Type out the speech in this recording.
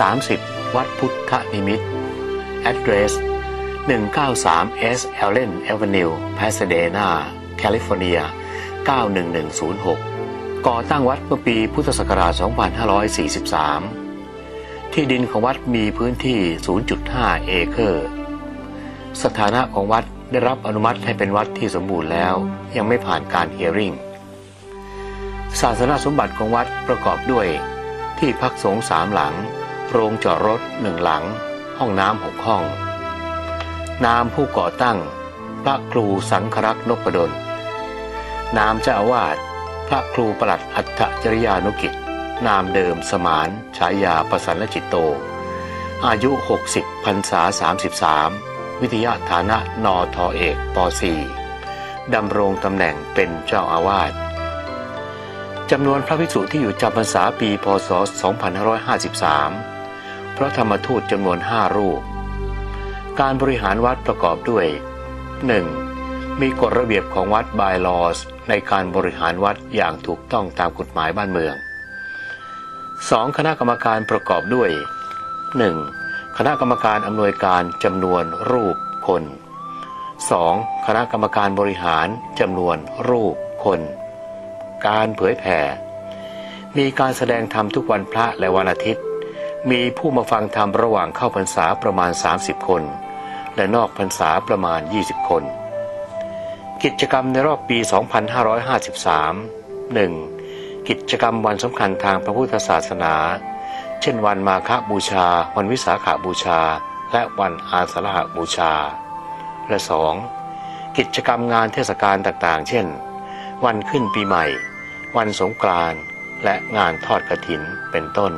30 วัดพุทธนิมิต address 193 S Allen Avenue Pasadena California 91106 ก่อตั้งวัดเมื่อปีพุทธศักราช 2543 ที่ดินของวัดมีพื้นที่ 0.5 เอเคอร์ สถานะของวัดได้รับอนุมัติให้เป็นวัดที่สมบูรณ์แล้ว ยังไม่ผ่านการเฮียริ่งศาสนสมบัติของวัดประกอบด้วย ที่พักสงฆ์สามหลัง โรงจอดรถหนึ่งหลัง ห้องน้ำหกห้อง นามผู้ก่อตั้ง พระครูสังครักษ์นพดล นามเจ้าอาวาสพระครูประหลัดอัฏจริยานุกิจ นามเดิมสมานฉายาประสันจิตโต อายุ 60พรรษา 33 วิทยาฐานะนอทอเอกป .4 ดำรงตำแหน่งเป็นเจ้าอาวาสจำนวนพระภิกษุที่อยู่จำพรรษาปี พศ 2553 พระธรรมทูตจำนวน5รูป การบริหารวัดประกอบด้วย 1. มีกฎระเบียบของวัดบายลอสในการบริหารวัดอย่างถูกต้องตามกฎหมายบ้านเมือง 2. คณะกรรมการประกอบด้วย 1. คณะกรรมการอำนวยการจำนวนรูปคน 2. คณะกรรมการบริหารจำนวนรูปคน การเผยแผ่ มีการแสดงธรรมทุกวันพระและวันอาทิตย์ มีผู้มาฟังธรรมระหว่างเข้าพรรษาประมาณ 30 คน และนอกพรรษาประมาณ 20 คน กิจกรรมในรอบปี 2553 1. กิจกรรมวันสำคัญทางพระพุทธศาสนา เช่นวันมาฆบูชา วันวิสาขาบูชา และวันอาสาฬหบูชา และ 2. กิจกรรมงานเทศกาลต่างๆ เช่น วันขึ้นปีใหม่ วันสงกรานต์และงานทอดกระถินเป็นต้น